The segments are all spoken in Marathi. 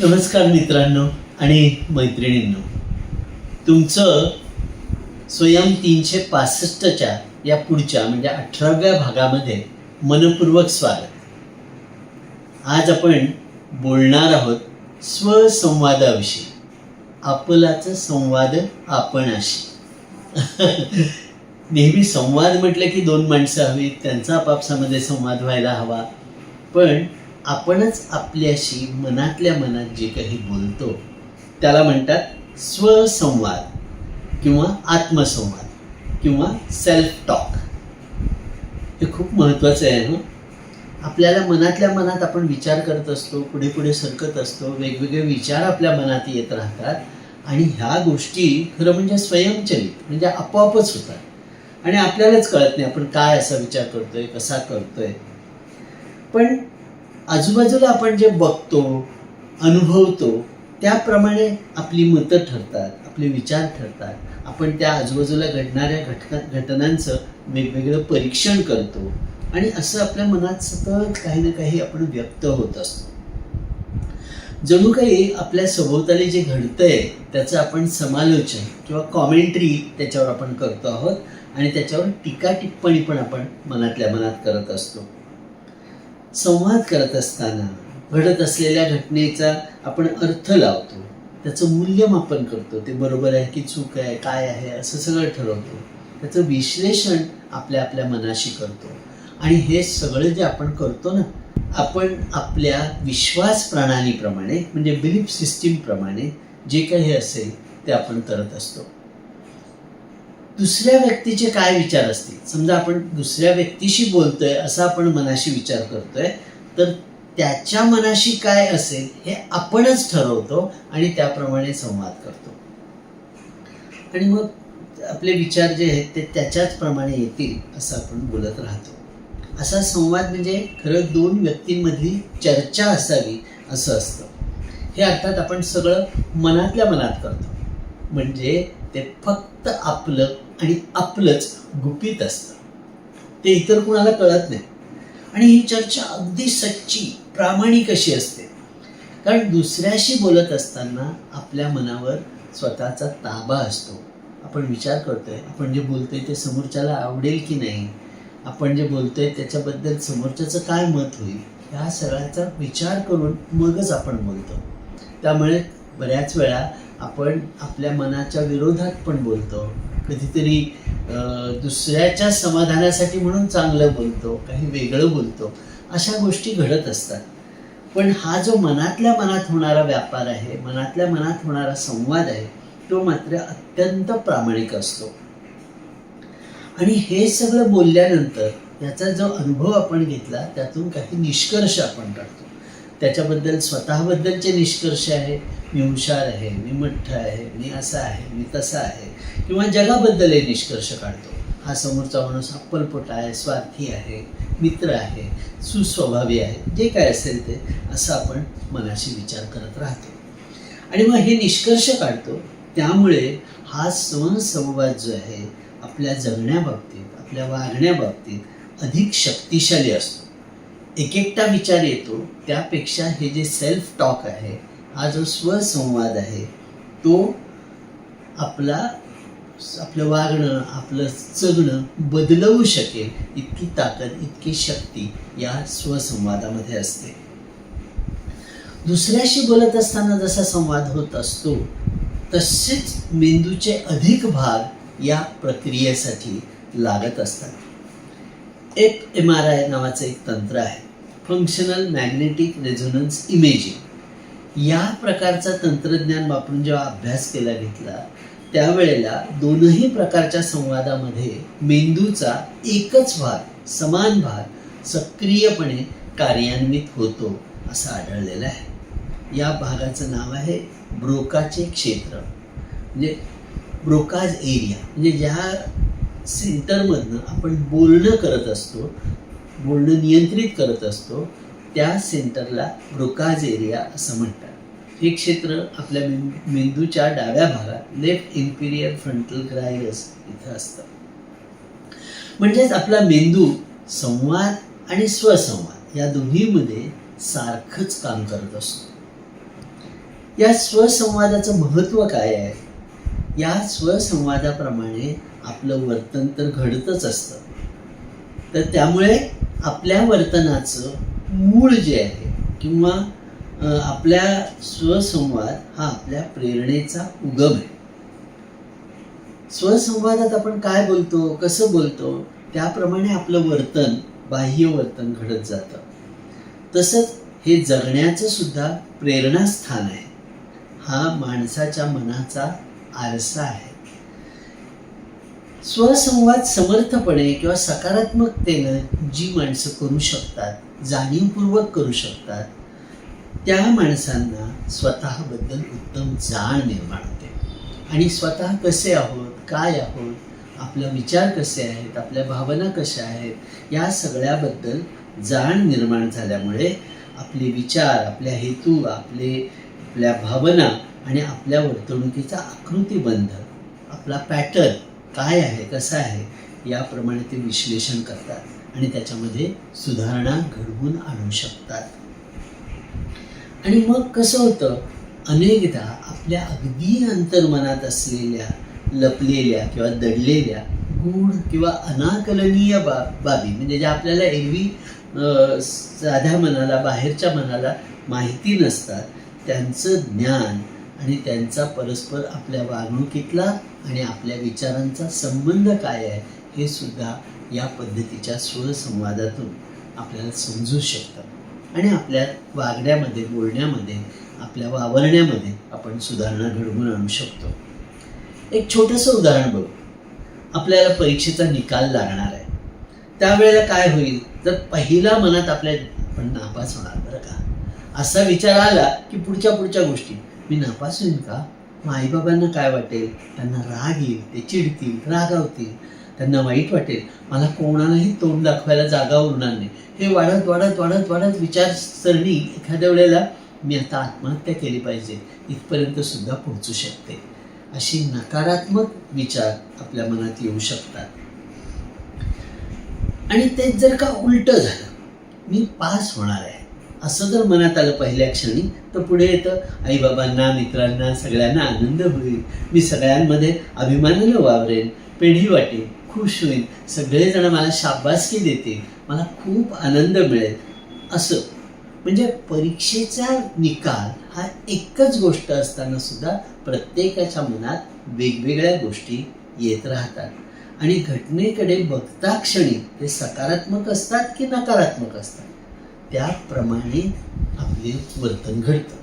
नमस्कार मित्रांनो आणि मैत्रिणींनो. तुमचं स्वयं तीनशे पासष्टच्या या पुढच्या म्हणजे अठराव्या भागामध्ये मनपूर्वक स्वागत. आज आपण बोलणार आहोत स्वसंवादाविषयी. आपलाचं संवाद आपणाशी. नेहमी संवाद म्हटलं की दोन माणसं हवीत त्यांचा आपापसामध्ये संवाद व्हायला हवा. पण आपणच आपल्याशी मनातल्या मनात जे काही बोलतो त्याला म्हणतात स्वसंवाद किंवा आत्मसंवाद किंवा सेल्फ टॉक हे खूप महत्त्वाचं आहे ना आपल्याला मनातल्या मनात आपण विचार करत असतो पुढे पुढे सरकत असतो वेगवेगळे विचार आपल्या मनात येत राहतात आणि ह्या गोष्टी खरं म्हणजे स्वयंचलित म्हणजे आपोआपच होतात. आणि आपल्यालाच कळत नाही आपण काय असा विचार करतोय कसा करतोय. पण आजूबाजूला आपण जे बघतो अनुभवतो त्याप्रमाणे आपली मतं ठरतात आपले विचार ठरतात. आपण त्या आजूबाजूला घडणाऱ्या घटना घटनांचं वेगवेगळं परीक्षण करतो. आणि असं आपल्या मनात सतत काही ना काही आपण व्यक्त होत असतो. जणू काही आपल्या सभोवताली जे घडतंय त्याचं आपण समालोचन किंवा कॉमेंट्री त्याच्यावर आपण करतो आहोत. आणि त्याच्यावर टीका टिप्पणी पण आपण मनातल्या मनात करत असतो. संवाद करत असताना घडत असलेल्या घटनेचा आपण अर्थ लावतो. त्याचं मूल्यमापन करतो. ते बरोबर आहे की चूक आहे काय आहे असं सगळं ठरवतो. त्याचं विश्लेषण आपल्या आपल्या मनाशी करतो. आणि हे सगळं जे आपण करतो ना आपण आपल्या विश्वास प्रणालीप्रमाणे म्हणजे बिलीफ सिस्टीमप्रमाणे जे काही असेल ते आपण करत असतो. दुसऱ्या व्यक्तीचे काय विचार असतील? समजा आपण दुसऱ्या व्यक्तीशी बोलतोय असा आपण मनाशी विचार करतोय तर त्याच्या मनाशी काय असेल हे आपणच ठरवतो आणि त्याप्रमाणे संवाद करतो. आणि मग आपले विचार जे आहेत ते त्याच्याच प्रमाणे येतील असं आपण बोलत राहतो. असा संवाद म्हणजे खरं दोन व्यक्तींमधली चर्चा असावी असं असतं. हे अर्थात आपण सगळं मनातल्या मनात करतो. म्हणजे ते फक्त आपलं आणि आपलंच गुपित असतं. ते इतर कुणाला कळत नाही. आणि ही चर्चा अगदी सच्ची प्रामाणिक अशी असते. कारण दुसऱ्याशी बोलत असताना आपल्या मनावर स्वतःचा ताबा असतो. आपण विचार करतोय आपण जे बोलतोय ते समोरच्याला आवडेल की नाही आपण जे बोलतोय त्याच्याबद्दल समोरच्याचं काय मत होईल ह्या सगळ्याचा विचार करून मगच आपण बोलतो. त्यामुळे बऱ्याच वेळा आपण आपल्या मनाच्या विरोधात पण बोलतो. कधीतरी अं, दुसऱ्याच्या समाधानासाठी म्हणून चांगलं बोलतो काही वेगळं बोलतो. अशा गोष्टी घडत असतात. पण हा जो मनातल्या मनात होणारा व्यापार आहे मनातल्या मनात होणारा संवाद आहे तो मात्र अत्यंत प्रामाणिक असतो. आणि हे सगळं बोलल्यानंतर याचा जो अनुभव आपण घेतला त्यातून काही निष्कर्ष आपण काढतो. त्याच्याबद्दल स्वतःबद्दलचे निष्कर्ष आहे मी हुशार आहे मी मठ्ठ आहे मी असा आहे मी तसा आहे. किंवा जगाबद्दलही निष्कर्ष काढतो. हा समोरचा माणूस अप्पलपोटा आहे स्वार्थी आहे मित्र आहे सुस्वभावी आहे जे काय असेल ते असं आपण मनाशी विचार करत राहतो. आणि मग हे निष्कर्ष काढतो. त्यामुळे हा संवाद जो आहे आपल्या जगण्याबाबतीत आपल्या वागण्याबाबतीत अधिक शक्तिशाली असतो. एक एकटा विचार येतो. त्यापेक्षा हे जे सेल्फ टॉक आहे हा जो स्वसंवाद आहे तो आपला आपलं वागणं आपलं जगणं बदलवू शकेल इतकी ताकद इतकी शक्ती या स्वसंवादामध्ये असते. दुसऱ्याशी बोलत असताना जसा संवाद होत असतो तसेच मेंदूचे अधिक भाग या प्रक्रियेसाठी लागत असतात. एफ एम आर आय नावाचं एक तंत्र आहे. फंक्शनल मॅग्नेटिक रेझोनन्स इमेजिंग या प्रकारचा तंत्रज्ञान वापरून जेव्हा अभ्यास केला घेतला त्यावेळेला दोनही प्रकारच्या संवादामध्ये मेंदूचा एकच भाग समान भाग सक्रियपणे कार्यान्वित होतो असं आढळलेलं आहे. या भागाचं नाव आहे ब्रोकाचे क्षेत्र. म्हणजे ब्रोकाज एरिया म्हणजे ज्या सेंटरमधनं आपण बोलणं करत असतो बोलणं नियंत्रित करत असतो त्या सेंटरला ब्रोकाज एरिया असं म्हणतात. हे क्षेत्र आपल्या मेंदूच्या डाव्या भागात लेफ्ट इन्फिरियर फ्रंटल ग्रायस इथं असतं. म्हणजेच आपला मेंदू संवाद आणि स्वसंवाद या दोन्हीमध्ये सारखंच काम करत असतो. या स्वसंवादाचं महत्त्व काय आहे? या स्वसंवादाप्रमाणे आपलं वर्तन तर घडतच असतं. तर त्यामुळे आपल्या वर्तनाचं मूळ जे आहे किंवा आपल्या स्वसंवाद हा आपल्या प्रेरणेचा उगम आहे. स्वसंवादात आपण काय बोलतो कसं बोलतो त्याप्रमाणे आपलं वर्तन बाह्य वर्तन घडत जातं. तसंच हे जगण्याचं सुद्धा प्रेरणास्थान आहे. हा माणसाच्या मनाचा आरसा आहे. स्वसंवाद समर्थपणे किंवा सकारात्मकतेनं जी माणसं करू शकतात जाणीवपूर्वक करू शकतात त्या माणसांना स्वतःबद्दल उत्तम जाण निर्माण होते. आणि स्वतः कसे आहोत काय आहोत आपला विचार कसे आहेत आपल्या भावना कशा आहेत या सगळ्याबद्दल जाण निर्माण झाल्यामुळे आपले विचार आपल्या हेतू आपले आपल्या भावना आणि आपल्या वर्तणुकीचा आकृतीबंध आपला पॅटर्न काय आहे कसा आहे याप्रमाणे ते विश्लेषण करतात. आणि त्याच्यामध्ये सुधारणा घडवून आणू शकतात. आणि मग कसं होतं? अनेकदा आपल्या अगदी अंतर्मनात असलेल्या लपलेल्या किंवा दडलेल्या गूढ किंवा अनाकलनीय बा बाबी म्हणजे ज्या आपल्याला एरवी साध्या मनाला बाहेरच्या मनाला माहिती नसतात त्यांचं ज्ञान आणि त्यांचा परस्पर आपल्या वागणुकीतला आणि आपल्या विचारांचा संबंध काय आहे हे सुद्धा या पद्धतीच्या स्वसंवादातून आपल्याला समजू शकतात आणि आपल्या वागण्यामध्ये बोलण्यामध्ये आपल्या वावरण्यामध्ये आपण सुधारणा घडवून आणू शकतो. एक छोटंसं उदाहरण बघू. आपल्याला परीक्षेचा निकाल लागणार आहे. त्यावेळेला काय होईल? तर पहिला मनात आपल्या आपण नापास होणार बरं का? असा विचार आला की पुढच्या पुढच्या गोष्टी. मी नापास होईन का? मग आईबाबांना काय वाटेल? त्यांना राग येईल ते चिडतील रागावतील. त्यांना वाईट वाटेल. मला कोणालाही तोंड दाखवायला जागा उरणार नाही. हे वाढत वाढत वाढत वाढत विचारसरणी एखाद्या वेळेला मी आता आत्महत्या केली पाहिजे. इथपर्यंत सुद्धा पोहोचू शकते. अशी नकारात्मक विचार आपल्या मनात येऊ शकतात. आणि ते जर का उलट झालं मी पास होणार आहे. असं जर मनात आलं पहिल्या क्षणी तर पुढे येतं आईबाबांना मित्रांना सगळ्यांना आनंद होईल. मी सगळ्यांमध्ये अभिमानानं वावरेन पेढी वाटेल खुश होईल. सगळेजण मला शाबासकी देतील. मला खूप आनंद मिळेल. असं. म्हणजे परीक्षेचा निकाल हा एकच गोष्ट असताना सुद्धा प्रत्येकाच्या मनात वेगवेगळ्या गोष्टी येत राहतात. आणि घटनेकडे बघता क्षणी ते सकारात्मक असतात की नकारात्मक असतात? त्याप्रमाणे आपले वर्तन घडतं.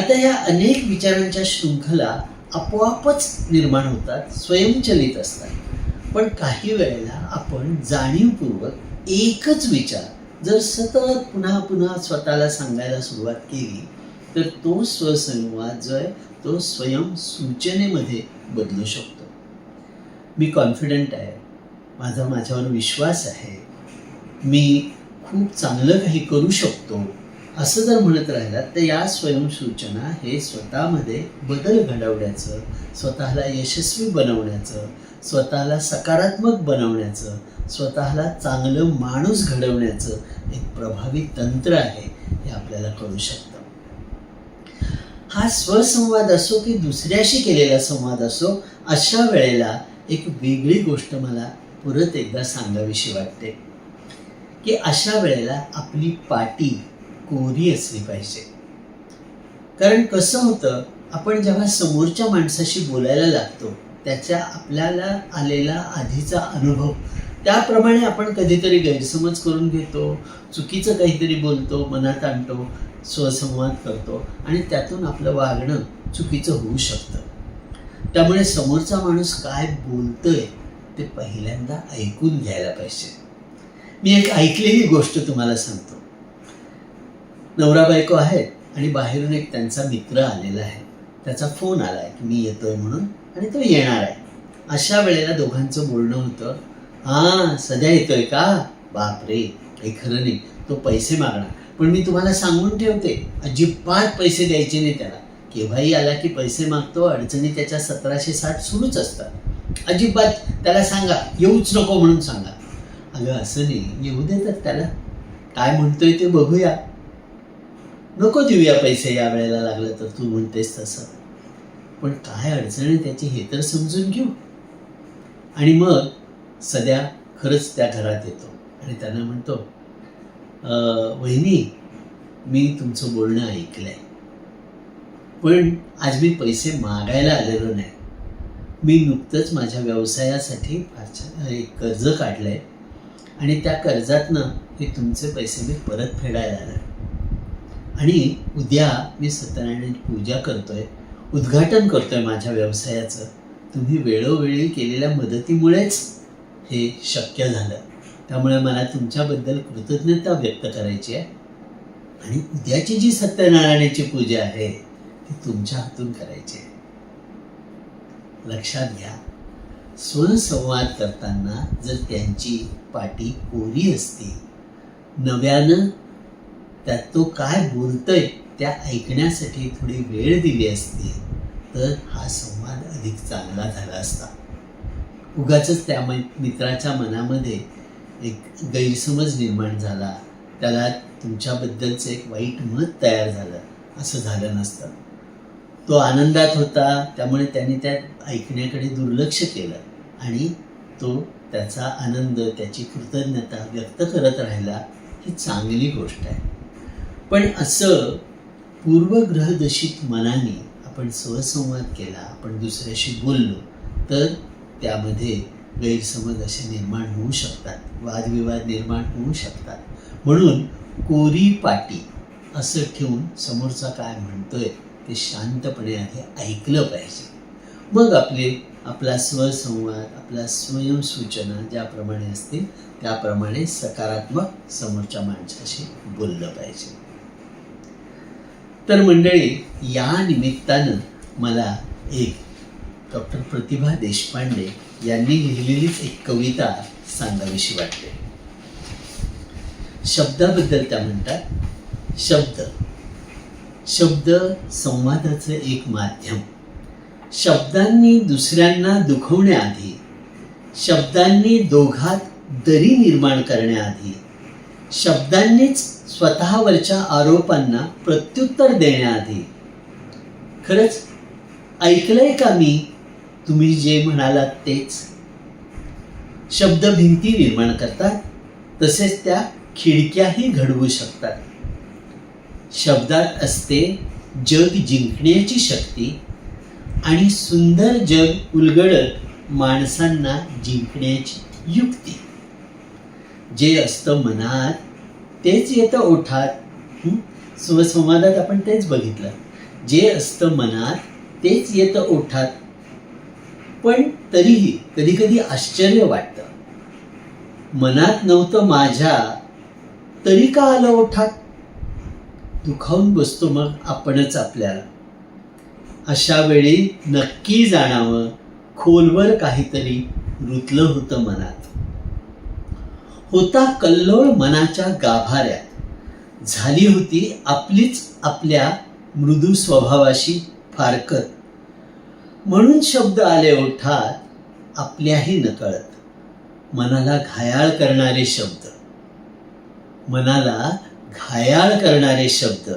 आता या अनेक विचारांच्या शृंखला आपोआपच निर्माण होतात स्वयंचलित असतात. पण काही वेळेला आपण जाणीवपूर्वक एकच विचार जर सतत पुन्हा पुन्हा स्वतःला सांगायला सुरुवात केली तर तो स्वसंवाद जो आहे तो स्वयं सूचनेमध्ये बदलू शकतो. मी कॉन्फिडंट आहे. माझा माझ्यावर विश्वास आहे. मी खूप चांगलं काही करू शकतो. असं जर म्हणत राहिलात तर या स्वयंसूचना हे स्वतःमध्ये बदल घडवण्याचं स्वतःला यशस्वी बनवण्याचं स्वतःला सकारात्मक बनवण्याचं स्वतःला चांगलं माणूस घडवण्याचं एक प्रभावी तंत्र आहे हे आपल्याला कळू शकतं. हा स्वसंवाद असो की दुसऱ्याशी केलेला संवाद असो अशा वेळेला एक वेगळी गोष्ट मला परत एकदा सांगावीशी वाटते. की अशा वेळेला आपली पाटी कोरी असली पाहिजे. कारण कसं होतं आपण जेव्हा समोरच्या माणसाशी बोलायला लागतो त्याच्या आपल्याला आलेला आधीचा अनुभव त्याप्रमाणे आपण कधीतरी गैरसमज करून घेतो चुकीचं काहीतरी बोलतो मनात आणतो स्वसंवाद करतो आणि त्यातून आपलं वागणं चुकीचं होऊ शकतं. त्यामुळे समोरचा माणूस काय बोलतोय ते पहिल्यांदा ऐकून घ्यायला पाहिजे. मी एक ऐकलेली गोष्ट तुम्हाला सांगतो. नवरा बायको आहेत आणि बाहेरून एक त्यांचा मित्र आलेला आहे. त्याचा फोन आला आहे की मी येतोय म्हणून आणि तो येणार आहे. अशा वेळेला दोघांचं बोलणं होतं हां सध्या येतोय का? बापरे काही खरं नाही तो पैसे मागणार. पण मी तुम्हाला सांगून ठेवते अजिबात पैसे द्यायचे नाही त्याला. केव्हाही आला की पैसे मागतो अडचणी त्याच्या सतराशे साठ सुरूच असतात. अजिबात त्याला सांगा येऊच नको म्हणून सांगा. अगं असं नाही येऊ दे तर त्याला. काय म्हणतोय ते बघूया. नको देऊया पैसे या वेळेला लागलं तर तू म्हणतेस तसं. पण काय अडचण आहे त्याची हे तर समजून घेऊ. आणि मग सध्या खरंच त्या घरात येतो. आणि त्यांना म्हणतो वहिनी मी तुमचं बोलणं ऐकलंय. पण आज मी पैसे मागायला आलेलो नाही. मी नुकतंच माझ्या व्यवसायासाठी फारशा एक कर्ज काढलंय आणि त्या कर्जातनं हे तुमचे पैसे मी परत फेडायला आलं आणि उद्या मी सत्यनारायणाची पूजा करतोय उद्घाटन करतोय माझ्या व्यवसायाचं. तुम्ही वेळोवेळी केलेल्या मदतीमुळेच हे शक्य झालं. त्यामुळे मला तुमच्याबद्दल कृतज्ञता व्यक्त करायची आहे. आणि उद्याची जी सत्यनारायणाची पूजा आहे ती तुमच्या हातून करायची आहे. लक्षात घ्या स्वसंवाद करताना जर त्यांची पाठी कोरी असती नव्यानं त्यात तो काय बोलतोय त्या ऐकण्यासाठी थोडी वेळ दिली असती. तर हा संवाद अधिक चांगला झाला असता. उगाच त्या मै मित्राच्या मनामध्ये एक गैरसमज निर्माण झाला. त्याला तुमच्याबद्दलचं एक वाईट मत तयार झालं. असं झालं नसतं. तो आनंदात होता त्यामुळे त्यांनी त्या ऐकण्याकडे दुर्लक्ष केलं आणि तो त्याचा आनंद त्याची कृतज्ञता व्यक्त करत राहिला. ही चांगली गोष्ट आहे. पण असं पूर्वग्रहदशीत मनाने आपण स्वसंवाद केला आपण दुसऱ्याशी बोललो तर त्यामध्ये गैरसमज असे निर्माण होऊ शकतात वादविवाद निर्माण होऊ शकतात. म्हणून कोरी पाटी असं ठेवून समोरचा काय म्हणतोय ते शांतपणे आधी ऐकलं पाहिजे. मग आपले आपला स्वसंवाद आपल्या स्वयंसूचना ज्याप्रमाणे असतील त्याप्रमाणे सकारात्मक समोरच्या माणसाशी बोललं पाहिजे. तर मंडळी या निमित्तानं मला एक डॉक्टर प्रतिभा देशपांडे यांनी लिहिलेलीच एक कविता सांगावीशी वाटते. शब्दाबद्दल त्या म्हणतात शब्द. शब्द संवादाचं एक माध्यम. शब्दांनी दुसऱ्यांना दुखवण्याआधी शब्दांनी दोघात दरी निर्माण करण्याआधी शब्दांनीच स्वतःवरच्या आरोपांना प्रत्युत्तर देण्याआधी. खरंच ऐकलंय का मी? तुम्ही जे म्हणालात तेच. शब्द भिंती निर्माण करतात तसेच त्या खिडक्याही घडवू शकतात. शब्दात असते जग जिंकण्याची शक्ती आणि सुंदर जग उलगडत माणसांना जिंकण्याची युक्ती. जे असतं मनात तेच येतं ओठात. स्वसंवादात आपण तेच बघितलं. जे असतं मनात तेच येतं ओठात. पण तरीही कधी कधी आश्चर्य वाटतं. मनात नव्हतं माझ्या तरी का आलं ओठात? दुखावून बसतो मग आपणच आपल्याला. अशा वेळी नक्की जाणावं. खोलवर काहीतरी रुतलं होतं मनात. होता कल्लोळ मनाच्या गाभाऱ्यात. झाली होती आपलीच आपल्या मृदू स्वभावाशी फारकत. म्हणून शब्द आले ओठात आपल्याही नकळत. मनाला घायाळ करणारे शब्द. मनाला घायाळ करणारे शब्द.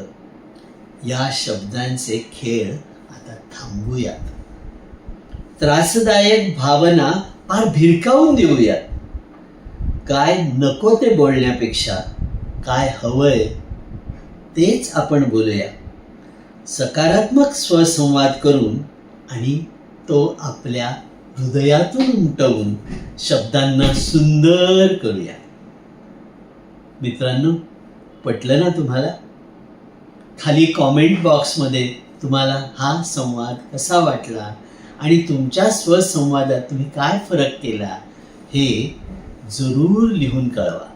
या शब्दांचे खेळ आता थांबूयात. त्रासदायक भावना फार भिरकावून देऊयात. काय नको ते बोलण्यापेक्षा काय हवंय तेच आपण बोलूया. सकारात्मक स्वसंवाद करून आणि तो आपल्या हृदयातून उमटवून शब्दांना सुंदर करूया. मित्रांनो पटलं ना तुम्हाला? खाली कॉमेंट बॉक्समध्ये तुम्हाला हा संवाद कसा वाटला आणि तुमच्या स्वसंवादात तुम्ही काय फरक केला हे जरूर लिहून कळवा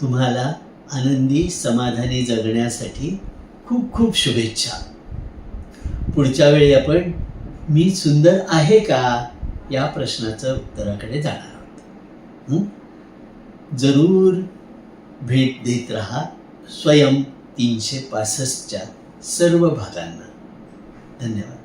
तुम्हाला आनंदी समाधानी जगण्यासाठी खूप खूप शुभेच्छा. पुढच्या वेळी आपण मी सुंदर आहे का या प्रश्नाचं उत्तराकडे जाणार आहोत. जरूर भेट देत राहा स्वयं तीनशे पासष्टच्या सर्व भागांना. धन्यवाद.